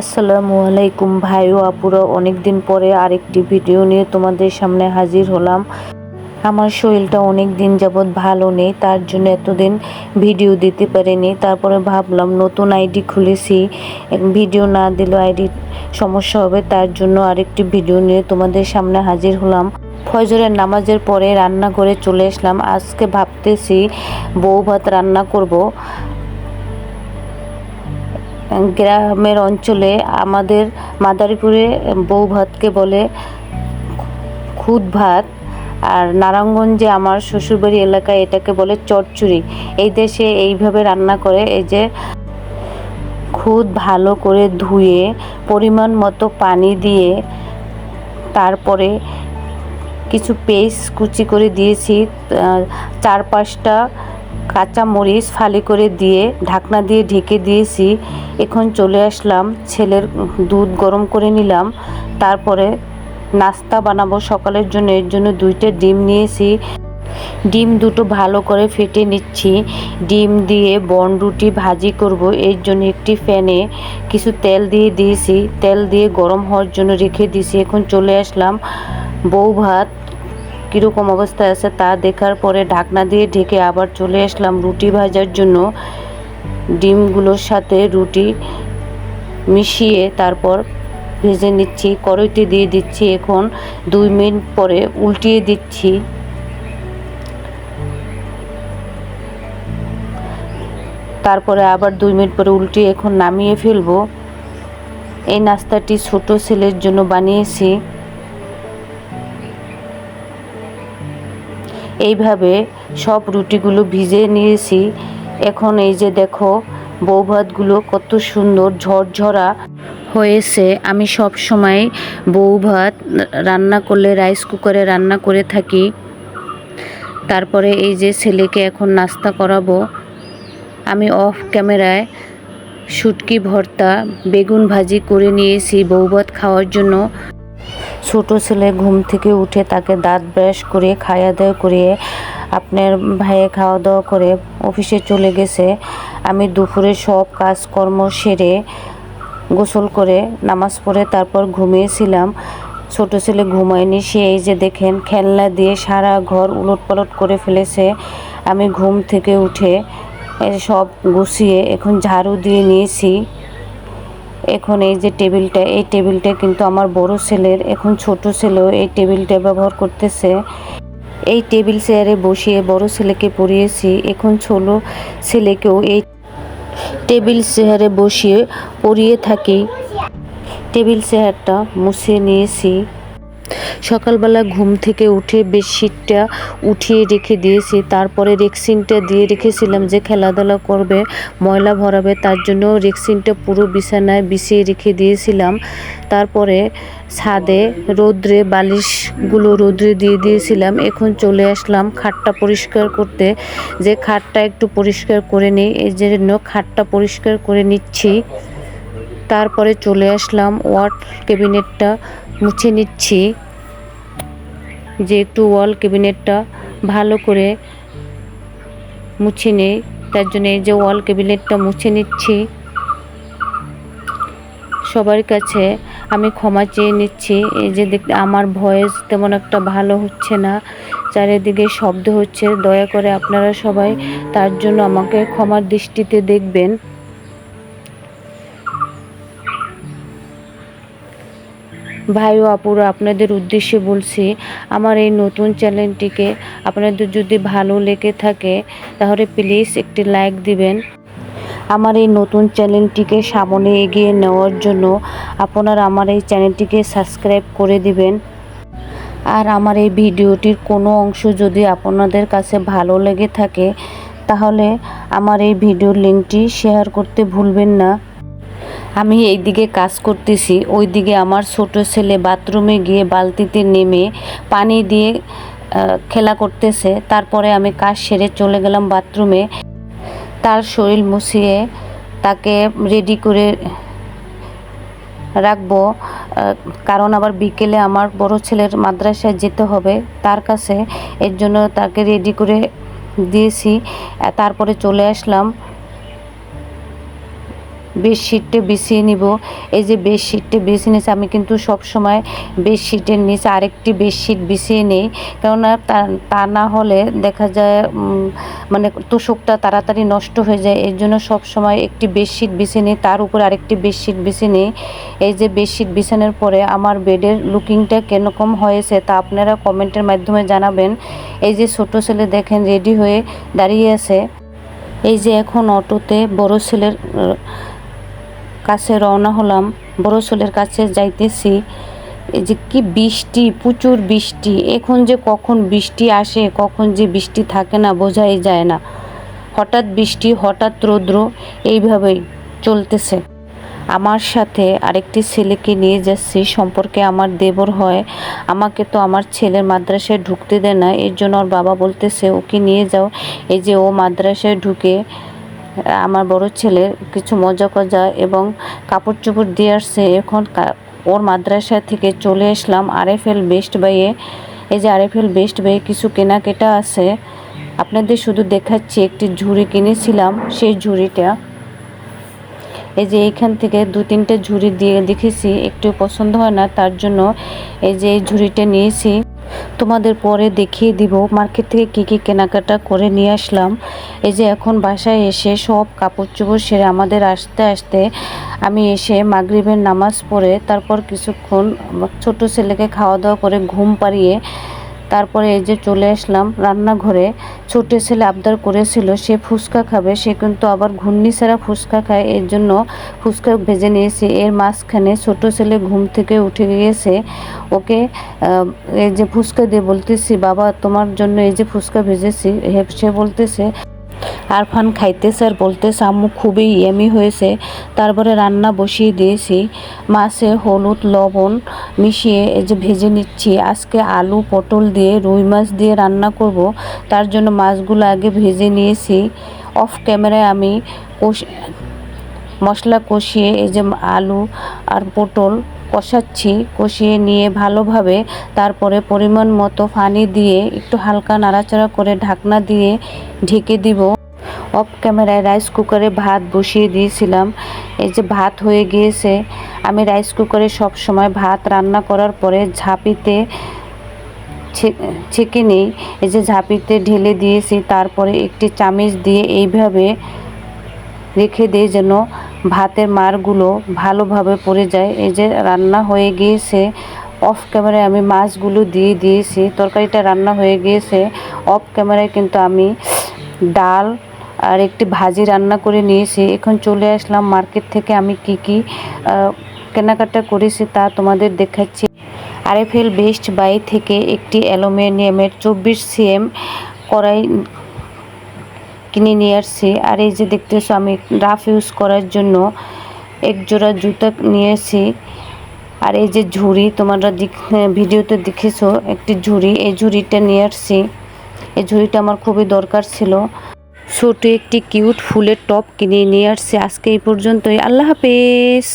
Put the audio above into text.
আসসালামু আলাইকুম ভাই ও আপুরা অনেক দিন পরে আরেকটি ভিডিও নিয়ে তোমাদের সামনে হাজির হলাম। আমার শরীরটা অনেক দিন যাবৎ ভালো নেই, তার জন্য এতদিন ভিডিও দিতে পারিনি। তারপরে ভাবলাম নতুন আইডি খুলেছি, ভিডিও না দিলেও আইডি সমস্যা হবে, তার জন্য আরেকটি ভিডিও নিয়ে তোমাদের সামনে হাজির হলাম। ফজরের নামাজের পরে রান্না করে চলে আসলাম। আজকে ভাবতেছি বউ ভাত রান্না করব। গ্রামের অঞ্চলে আমাদের মাদারীপুরে বউ ভাতকে বলে খুদ ভাত, আর নারায়ণগঞ্জে আমার শ্বশুরবাড়ি এলাকায় এটাকে বলে চচ্চড়ি এই দেশে এইভাবে রান্না করে, এই যে খুদ ভালো করে ধুয়ে, পরিমাণ মতো পানি দিয়ে তারপরে কিছু পেস্ট কুচি করে দিয়েছি চার পাঁচটা কাঁচা মরিচ ফালি করে দিয়ে ঢাকনা দিয়ে ঢেকে দিয়েছি। এখন চলে আসলাম, ছেলের দুধ গরম করে নিলাম। তারপরে নাস্তা বানাবো সকালের জন্য, এর জন্য দুইটা ডিম নিয়েছি। ডিম দুটো ভালো করে ফেটে নিচ্ছি। ডিম দিয়ে বন রুটি ভাজি করব। এর জন্য একটি ফ্যানে কিছু তেল দিয়ে দিয়েছি। তেল দিয়ে গরম হওয়ার জন্য রেখে দিয়েছি। এখন চলে আসলাম বউ ভাত। কীরকম অবস্থায় আছে তা দেখার পরে ঢাকনা দিয়ে ঢেকে আবার চলে আসলাম রুটি ভাজার জন্য। ডিমগুলোর সাথে রুটি মিশিয়ে তারপর ভেজে নিচ্ছি, কড়াইতে দিয়ে দিচ্ছি এখন। দুই মিনিট পরে উল্টিয়ে দিচ্ছি। তারপরে আবার দুই মিনিট পরে উল্টিয়ে এখন নামিয়ে ফেলব। এই নাস্তাটি ছোট ছেলের জন্য বানিয়েছি। এইভাবে সব রুটিগুলো ভিজে নিয়েছি। এখন এই যে দেখো বউ ভাতগুলো কত সুন্দর ঝরঝরা হয়েছে। আমি সব সময় বউ ভাত রান্না করলে, রাইস কুকারে রান্না করে থাকি। তারপরে এই যে ছেলেকে এখন নাস্তা করাবো। আমি অফ ক্যামেরায় শুটকি ভর্তা, বেগুন ভাজি করে নিয়েছি বউ ভাত খাওয়ার জন্য। ছোট ছেলে ঘুম থেকে উঠে তাকে দাঁত ব্রাশ করে খাওয়া দাওয়া করিয়ে আপনার ভাইয়ে খাওয়া দাওয়া করে অফিসে চলে গেছে। আমি দুপুরে সব কাজকর্ম সেরে গোসল করে নামাজ পড়ে তারপর ঘুমিয়েছিলাম। ছোট ছেলে ঘুমায়নি, সে এই যে দেখেন খেলনা দিয়ে সারা ঘর উলট পালট করে ফেলেছে। আমি ঘুম থেকে উঠে সব গুছিয়ে এখন ঝাড়ু দিয়ে নিয়েছি। এখন এই যে টেবিলটা, এই টেবিলটা কিন্তু আমার বড় ছেলের, এখন ছোট ছেলেও এই টেবিলটা ব্যবহার করতেছে। এই টেবিল চেয়ারে বসিয়ে বড় ছেলেকে পড়িয়েছি এখন ছোট ছেলেকেও এই টেবিল চেয়ারে বসিয়ে পড়িয়ে থাকি। টেবিল চেয়ারটা মুছে নিয়েছি। সকালবেলা ঘুম থেকে উঠে বেডশিটটা উঠিয়ে রেখে দিয়েছি। তারপরে রেক্সিনটা দিয়ে রেখেছিলাম যে খেলাধুলা করবে, ময়লা ভরাবে, তার জন্য রেক্সিনটা পুরো বিছানায় বিছিয়ে রেখে দিয়েছিলাম। তারপরে ছাদে রৌদ্রে বালিশগুলো রৌদ্রে দিয়ে দিয়েছিলাম। এখন চলে আসলাম খাটটা পরিষ্কার করতে। যে খাটটা একটু পরিষ্কার করে নিই, এই জন্য খাটটা পরিষ্কার করে নিচ্ছি। তারপরে চলে আসলাম ওয়ার্ড ক্যাবিনেটটা মুছে নিচ্ছি। যে একটু ওয়াল ক্যাবিনেটটা ভালো করে মুছে নেই, তার জন্য এই যে ওয়াল ক্যাবিনেটটা মুছে নিচ্ছি। সবার কাছে আমি ক্ষমা চেয়ে নিচ্ছি। এই যে দেখতে আমার ভয়েস তেমন একটা ভালো হচ্ছে না, চারিদিকে শব্দ হচ্ছে। দয়া করে আপনারা সবাই তার জন্য আমাকে ক্ষমার দৃষ্টিতে দেখবেন। ভাই ও আপুরা, আপনাদের উদ্দেশ্যে বলছি, আমার এই নতুন চ্যানেলটিকে আপনাদের যদি ভালো লেগে থাকে, তাহলে প্লিজ একটি লাইক দিবেন। আমার এই নতুন চ্যানেলটিকে সামনে এগিয়ে নেওয়ার জন্য আপনারা আমার এই চ্যানেলটিকে সাবস্ক্রাইব করে দিবেন। আর আমার এই ভিডিওটির কোনো অংশ যদি আপনাদের কাছে ভালো লেগে থাকে, তাহলে আমার এই ভিডিওর লিঙ্কটি শেয়ার করতে ভুলবেন না। আমি এই দিকে কাজ করতেছি। ওই দিকে আমার ছোট ছেলে বাথরুমে গিয়ে বালতিতে নেমে পানি দিয়ে খেলা করতেছে। তারপরে আমি কাজ সেরে চলে গেলাম বাথরুমে। তার শরীর মুছিয়ে তাকে রেডি করে রাখব। কারণ আবার বিকেলে আমার বড় ছেলের মাদ্রাসায় যেতে হবে। তার কাছে এর জন্য তাকে রেডি করে দিয়েছি। তারপরে চলে আসলাম। বেডশিটটা বিছিয়ে নিব। এই যে বেডশিটটা বিছিয়ে নিয়েছে, আমি কিন্তু সব সময় বেডশিটের নিচে আরেকটি বেডশিট বিছিয়ে নেই। কেননা তা না হলে দেখা যায় মানে তোষকটা তাড়াতাড়ি নষ্ট হয়ে যায়। এর জন্য সব সময় একটি বেডশিট বিছিয়ে নিই, তার উপর আরেকটি বেডশিট বিছিয়ে নিই। এই যে বেডশিট বিছানোর পরে আমার বেডের লুকিংটা কীরকম হয়েছে তা আপনারা কমেন্টের মাধ্যমে জানাবেন। এই যে ছোট ছেলে দেখেন, রেডি হয়ে দাঁড়িয়ে আছে। এই যে এখন অটোতে বড় ছেলের কাছে রওনা হলাম, বড় ছেলের কাছে যাইতেছি। এই যে কি বৃষ্টি, প্রচুর বৃষ্টি। এখন যে কখন বৃষ্টি আসে, কখন যে বৃষ্টি থাকে না, বোঝাই যায় না। হঠাৎ বৃষ্টি, হঠাৎ রৌদ্র, এইভাবেই চলতেছে। আমার সাথে আরেকটি ছেলেকে নিয়ে যাচ্ছি, সম্পর্কে আমার দেবর হয়। আমাকে তো আমার ছেলের মাদ্রাসায় ঢুকতে দেয় না, এর জন্য ওর বাবা বলতেছে, ওকে নিয়ে যাও। এই যে ও মাদ্রাসায় ঢুকে আমার বড় ছেলে কিছু মজা কজা এবং কাপড় চোপড় দিয়ে আসছে। এখন ওর মাদ্রাসা থেকে চলে আসলাম আরএফএল বেস্ট বাইয়ে এই যে আরএফএল বেস্ট বাইয়ে কিছু কেনাকাটা আছে। আপনাদের শুধু দেখাচ্ছি একটি ঝুড়ি কিনেছিলাম, সেই ঝুড়িটা। এই যে এইখান থেকে দু তিনটে ঝুড়ি দিয়ে দেখেছি, একটু পছন্দ হয় না, তার জন্য এই যে এই ঝুড়িটা নিয়েছি। তোমাদের পরে দেখিয়ে দিব মার্কেট থেকে কী কী কেনাকাটা করে নিয়ে আসলাম। এই যে এখন বাসায় এসে সব কাপড় চোপড় সেরে আমাদের আসতে আসতে আমি এসে মাগরিবের নামাজ পড়ে তারপর কিছুক্ষণ ছোট ছেলেকে খাওয়া দাওয়া করে ঘুম পাড়িয়ে তারপরে এই যে চলে আসলাম রান্নাঘরে ছোট ছেলে আবদার করেছিল, সে ফুচকা খাবে, সে কিন্তু আবার ঘূর্ণি ছাড়া ফুচকা খায়, এর জন্য ফুচকা ভেজে নিয়েছি। এর মাঝখানে ছোট ছেলে ঘুম থেকে উঠে গিয়েছে, ওকে এই যে ফুচকা দিয়ে বলতেছি, বাবা, তোমার জন্য এই যে ফুচকা ভেজেছি সে বলতেছে আরফান খাইতেছে আর বলতেছে, আম্মু, খুবই ইয়ামি হয়েছে। তারপরে রান্না বসিয়ে দিয়েছি। মাছে হলুদ লবণ মিশিয়ে এই যে ভেজে নিচ্ছি। আজকে আলু, পটল দিয়ে, রুই মাছ দিয়ে রান্না করব। তার জন্য মাছগুলো আগে ভেজে নিয়েছি। অফ ক্যামেরায় আমি কষ- মশলা কষিয়ে এই যে আলু আর পটল কষাচ্ছি। কষিয়ে নিয়ে ভালোভাবে তারপরে পরিমাণ মতো পানি দিয়ে একটু হালকা নাড়াচাড়া করে ঢাকনা দিয়ে ঢেকে দিব। অফ ক্যামেরায় রাইস কুকারে ভাত বসিয়ে দিয়েছিলাম। এই যে ভাত হয়ে গিয়েছে, আমি রাইস কুকারে সব সময় ভাত রান্না করার পরে ঝাঁপিতে ছেঁকে নেই। এই যে ঝাঁপিতে ঢেলে দিয়েছি, তারপরে একটি চামিচ দিয়ে এইভাবে রেখে দিই যেন ভাতের মারগুলো ভালোভাবে পড়ে যায়। এই যে রান্না হয়ে গিয়েছে, অফ ক্যামেরায় আমি মাছগুলো দিয়ে দিয়েছি। তরকারিটা রান্না হয়ে গিয়েছে, অফ ক্যামেরায় কিন্তু আমি ডাল আর একটি ভাজি রান্না করে নিয়েছি। এখন চলে আসলাম মার্কেট থেকে আমি কি কি কেনাকাটা করেছি তা তোমাদের দেখাচ্ছি। আরএফএল বেস্ট বাই থেকে একটি অ্যালুমিনিয়ামের চব্বিশ সিএম কড়াই কিনে নিয়ে আসছি। আর এই যে দেখতেছো আমি রাফ ইউজ করার জন্য এক জোড়া জুতা নিয়েছি আর এই যে ঝুড়ি, তোমরা দেখ- ভিডিওতে দেখেছ একটি ঝুড়ি, এই ঝুড়িটা নিয়ে আসছি। এই ঝুড়িটা আমার খুবই দরকার ছিল। ছোট একটি কিউট ফুলের টপ কিনে নিয়ে আসছে। আজকে এই পর্যন্তই। আল্লাহ হাফেজ।